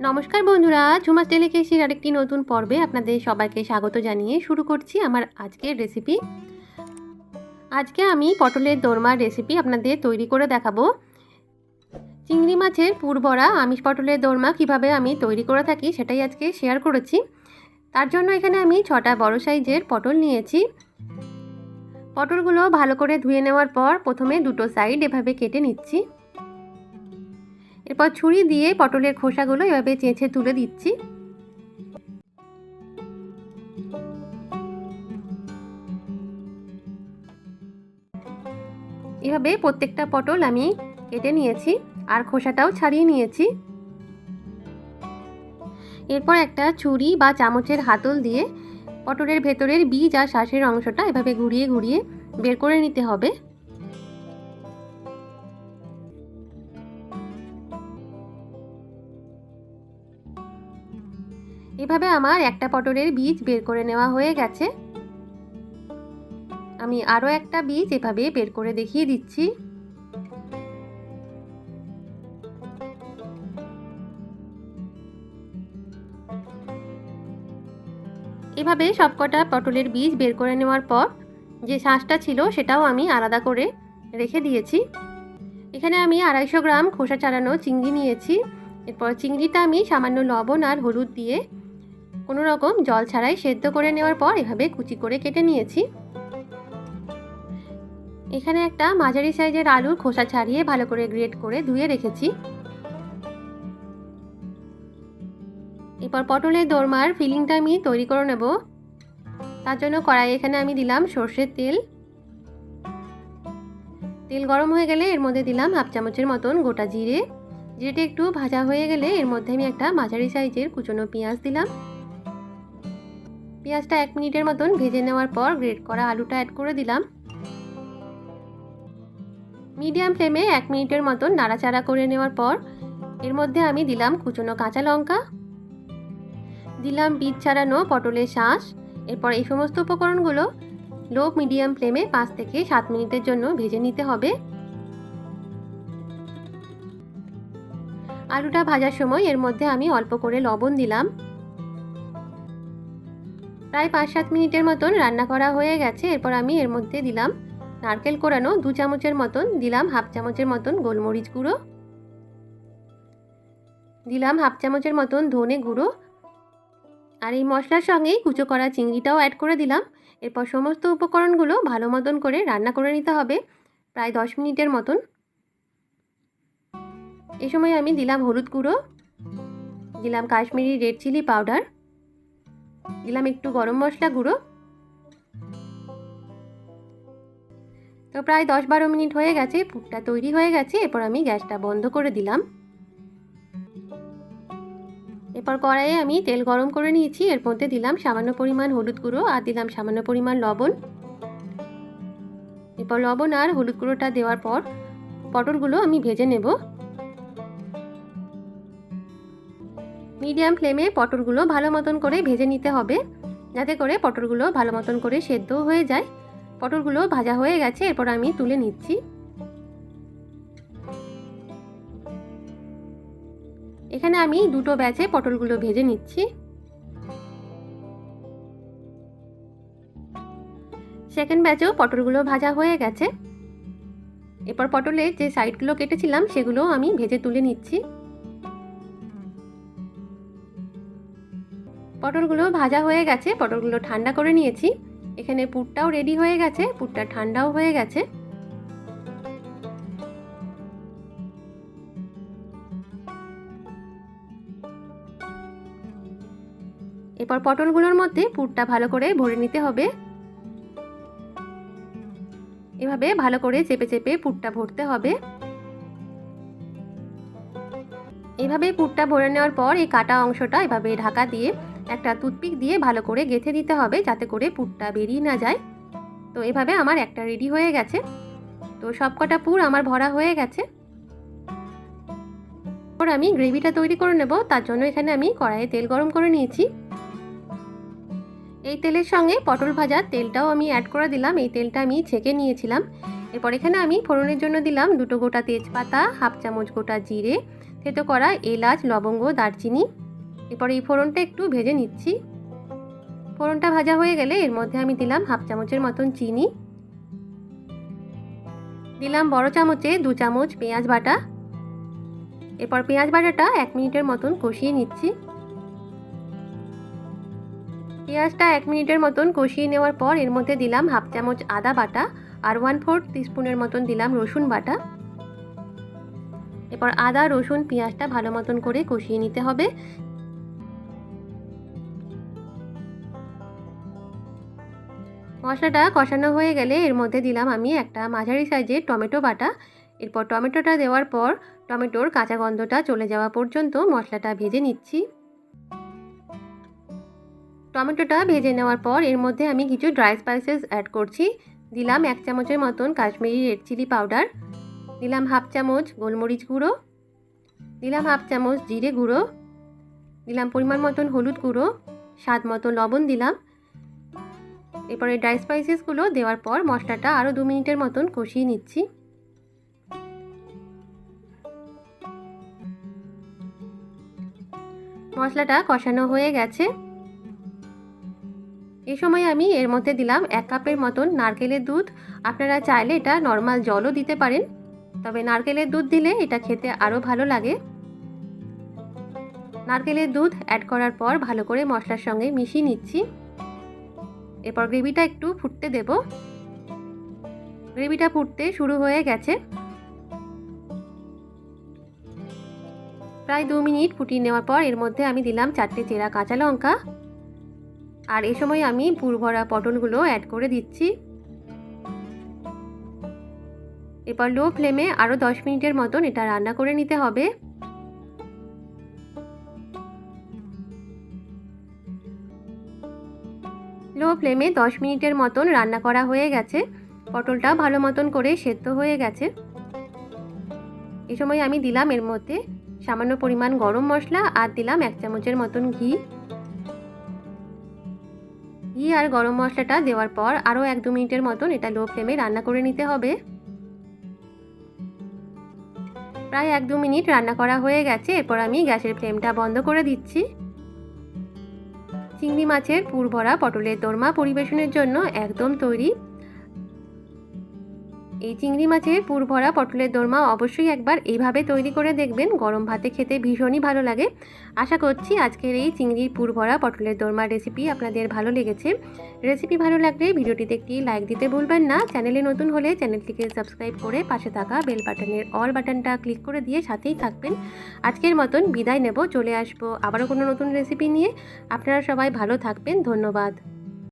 নমস্কার বন্ধুরা ঝুমাস ডেলিকেসির আরেকটি নতুন পর্বে আপনাদের সবাইকে স্বাগত জানিয়ে শুরু করছি আমার আজকের রেসিপি আজকে আমি পটলের দোরমার রেসিপি আপনাদের তৈরি করে দেখাবো। চিংড়ি মাছের পুরবড়া আমিষ পটলের দোরমা কীভাবে আমি তৈরি করে থাকি সেটাই আজকে শেয়ার করেছি। তার জন্য এখানে আমি ছটা বড় সাইজের পটল নিয়েছি। পটলগুলো ভালো করে ধুয়ে নেওয়ার পর প্রথমে দুটো সাইড এভাবে কেটে নিচ্ছি। এরপর ছুরি দিয়ে পটলের খোসাগুলো এভাবে চেঁচে তুলে দিচ্ছি। এভাবে প্রত্যেকটা পটল আমি কেটে নিয়েছি আর খোসাটাও ছাড়িয়ে নিয়েছি। এরপর একটা ছুরি বা চামচের হাতল দিয়ে পটলের ভেতরের বীজ আর শ্বাসের অংশটা এভাবে ঘুরিয়ে ঘুরিয়ে বের করে নিতে হবে। এভাবে আমার একটা পটলের বীজ বের করে নেওয়া হয়ে গেছে। আমি আরও একটা বীজ এভাবে বের করে দেখিয়ে দিচ্ছি। এভাবে সবকটা পটলের বীজ বের করে নেওয়ার পর যে শাঁসটা ছিল সেটাও আমি আলাদা করে রেখে দিয়েছি। এখানে আমি আড়াইশো গ্রাম খোসা চালানো চিংড়ি নিয়েছি। এরপর চিংড়িটা আমি সামান্য লবণ আর হলুদ দিয়ে কোনো রকম জল ছাড়াই সেদ্ধ করে নেওয়ার পর এভাবে কুচি করে কেটে নিয়েছি। এখানে একটা মাঝারি সাইজের আলুর খোসা ছাড়িয়ে ভালো করে গ্রেট করে ধুয়ে রেখেছি। এরপর পটলের দোরমার ফিলিংটা আমি তৈরি করে নেব। তার জন্য কড়াই এখানে আমি দিলাম সর্ষের তেল। তেল গরম হয়ে গেলে এর মধ্যে দিলাম হাফ চামচের মতন গোটা জিরে। জিরেটা একটু ভাজা হয়ে গেলে এর মধ্যে আমি একটা মাঝারি সাইজের কুচনো পেঁয়াজ দিলাম। পেঁয়াজটা এক মিনিটের মতন ভেজে নেওয়ার পর গ্রেট করা আলুটা অ্যাড করে দিলাম। মিডিয়াম ফ্লেমে এক মিনিটের মতন নাড়াচাড়া করে নেওয়ার পর এর মধ্যে আমি দিলাম কুচনো কাঁচা লঙ্কা। দিলাম বীজ ছাড়ানো পটলের শাঁস। এরপর এই সমস্ত উপকরণগুলো লো মিডিয়াম ফ্লেমে পাঁচ থেকে সাত মিনিটের জন্য ভেজে নিতে হবে। আলুটা ভাজার সময় এর মধ্যে আমি অল্প করে লবণ দিলাম। প্রায় পাঁচ সাত মিনিটের মতন রান্না করা হয়ে গেছে। এরপর আমি এর মধ্যে দিলাম নারকেল কোরানো দু চামচের মতন, দিলাম হাফ চামচের মতন গোলমরিচ গুঁড়ো, দিলাম হাফ চামচের মতন ধনে গুঁড়ো আর এই মশলার সঙ্গেই কুচো করা চিংড়িটাও অ্যাড করে দিলাম। এরপর সমস্ত উপকরণগুলো ভালো মতন করে রান্না করে নিতে হবে, প্রায় দশ মিনিটের মতন। এ সময় আমি দিলাম হলুদ গুঁড়ো, দিলাম কাশ্মীরি রেড চিলি পাউডার দিলাম একটু গরম মশলা গুঁড়ো। তো প্রায় দশ বারো মিনিট হয়ে গেছে, পুরটা তৈরি হয়ে গেছে, এরপর আমি গ্যাসটা বন্ধ করে দিলাম। এরপর কড়াইয়ে আমি তেল গরম করে নিয়েছি, এর মধ্যে দিলাম সামান্য পরিমাণ হলুদ গুঁড়ো আর দিলাম সামান্য পরিমাণ লবণ। এরপর লবণ আর হলুদ গুঁড়োটা দেওয়ার পর পটলগুলো আমি ভেজে নেব। মিডিয়াম ফ্লেমে পটলগুলো ভালো মতন করে ভেজে নিতে হবে। যাতে করে পটলগুলো ভালো মতন করে সেদ্ধ হয়ে যায়। পটলগুলো ভাজা হয়ে গেছে, এরপর আমি তুলে নিচ্ছি। এখানে আমি দুটো ব্যাচে পটলগুলো ভেজে নিচ্ছি। সেকেন্ড ব্যাচেও পটলগুলো ভাজা হয়ে গেছে। এরপর পটলের যে সাইডগুলো কেটেছিলাম, সেগুলো আমি ভেজে তুলে নিচ্ছি। পটলগুলো ভাজা হয়ে গেছে, পটলগুলো ঠান্ডা করে নিয়েছি। এখানে পুরটাও রেডি হয়ে গেছে, পুরটা ঠান্ডাও হয়ে গেছে। এরপর পটলগুলোর মধ্যে পুরটা ভালো করে ভরে নিতে হবে। এভাবে ভালো করে চেপে চেপে পুরটা ভরতে হবে। এভাবে পুরটা ভরে নেওয়ার পর এই কাটা অংশটা এভাবে ঢাকা দিয়ে একটা টুথপিক দিয়ে ভালো করে গেঁথে দিতে হবে যাতে করে পুরটা বেরিয়ে না যায়। তো এভাবে আমার একটা রেডি হয়ে গেছে। তো সবকটা পুর আমার ভরা হয়ে গেছে। এরপর আমি গ্রেভিটা তৈরি করে নেব। তার জন্য এখানে আমি কড়াইয়ে তেল গরম করে নিয়েছি। এই তেলের সঙ্গে পটল ভাজার তেলটাও আমি অ্যাড করে দিলাম। এই তেলটা আমি ছেঁকে নিয়েছিলাম। এরপর এখানে আমি ফোড়নের জন্য দিলাম দুটো গোটা তেজপাতা, হাফ চামচ গোটা জিরে, থেতো করা এলাচ, লবঙ্গ, দারচিনি। এরপর এই ফোড়নটা একটু ভেজে নিচ্ছি। ফোড়নটা ভাজা হয়ে গেলে এর মধ্যে আমি দিলাম হাফ চামচের মতন চিনি। দিলাম বড় চামচে দু চামচ পেঁয়াজ বাটা। এরপর পেঁয়াজ বাটাটা এক মিনিটের মতন কষিয়ে নিচ্ছি। পেঁয়াজটা এক মিনিটের মতন কষিয়ে নেওয়ার পর এর মধ্যে দিলাম হাফ চামচ আদা বাটা আর ওয়ান ফোর্থ টিস্পুনের মতন দিলাম রসুন বাটা। এরপর আদা, রসুন, পেঁয়াজটা ভালো মতন করে কষিয়ে নিতে হবে। মশলাটা কষানো হয়ে গেলে এর মধ্যে দিলাম আমি একটা মাঝারি সাইজের টমেটো বাটা। এরপর টমেটোটা দেওয়ার পর টমেটোর কাঁচা গন্ধটা চলে যাওয়া পর্যন্ত মশলাটা ভেজে নিচ্ছি। টমেটোটা ভেজে নেওয়ার পর এর মধ্যে আমি কিছু ড্রাই স্পাইসেস অ্যাড করছি। দিলাম এক চামচের মতন কাশ্মীরি রেড চিলি পাউডার। দিলাম হাফ চামচ গোলমরিচ গুঁড়ো। দিলাম হাফ চামচ জিরে গুঁড়ো। দিলাম পরিমাণ মতন হলুদ গুঁড়ো। স্বাদ মতো লবণ দিলাম। এরপরে ড্রাই স্পাইসেসগুলো দেওয়ার পর মশলাটা আরও দু মিনিটের মতন কষিয়ে নিচ্ছি। মশলাটা কষানো হয়ে গেছে। এই সময় আমি এর মধ্যে দিলাম এক কাপের মতন নারকেলের দুধ। আপনারা চাইলে এটা নর্মাল জলও দিতে পারেন, তবে নারকেলের দুধ দিলে এটা খেতে আরও ভালো লাগে। নারকেলের দুধ অ্যাড করার পর ভালো করে মশলার সঙ্গে মিশিয়ে নিচ্ছি। এরপর গ্রেভিটা একটু ফুটতে দেব। গ্রেভিটা ফুটতে শুরু হয়ে গেছে। প্রায় দু মিনিট ফুটিয়ে নেওয়ার পর এর মধ্যে আমি দিলাম চারটে চেরা কাঁচা লঙ্কা। আর এ সময় আমি পুরভরা পটলগুলো অ্যাড করে দিচ্ছি। এরপর লো ফ্লেমে আরও দশ মিনিটের মতন এটা রান্না করে নিতে হবে। লো ফ্লেমে দশ মিনিটের মতন রান্না করা হয়ে গেছে। পটলটা ভালো মতন করে সেদ্ধ হয়ে গেছে। এই সময় আমি দিলাম এর মধ্যে সামান্য পরিমাণ গরম মশলা আর দিলাম এক চামচের মতন ঘি। ঘি আর গরম মশলাটা দেওয়ার পর আরও এক দু মিনিটের মতন এটা লো ফ্লেমে রান্না করে নিতে হবে। প্রায় এক দু মিনিট রান্না করা হয়ে গেছে। এরপর আমি গ্যাসের ফ্লেমটা বন্ধ করে দিচ্ছি। চিংড়ি মাছের পুরভরা পটলের দোরমা পরিবেশনের জন্য একদম তৈরি এই চিংড়ি মাছের পুর ভরা পটলের দোরমা অবশ্যই একবার এইভাবে তৈরি করে দেখবেন। গরম ভাতে খেতে ভীষণই ভালো লাগে। আশা করছি আজকের এই চিংড়ির পুর ভরা পটলের দোরমা রেসিপি আপনাদের ভালো লেগেছে। রেসিপি ভালো লাগলে ভিডিওটিতে একটি লাইক দিতে ভুলবেন না। চ্যানেলে নতুন হলে চ্যানেলটিকে সাবস্ক্রাইব করে পাশে থাকা বেল বাটনের অল বাটনটা ক্লিক করে দিয়ে সাথেই থাকবেন। আজকের মতন বিদায় নেব। চলে আসব আবারও কোনো নতুন রেসিপি নিয়ে। আপনারা সবাই ভালো থাকবেন। ধন্যবাদ।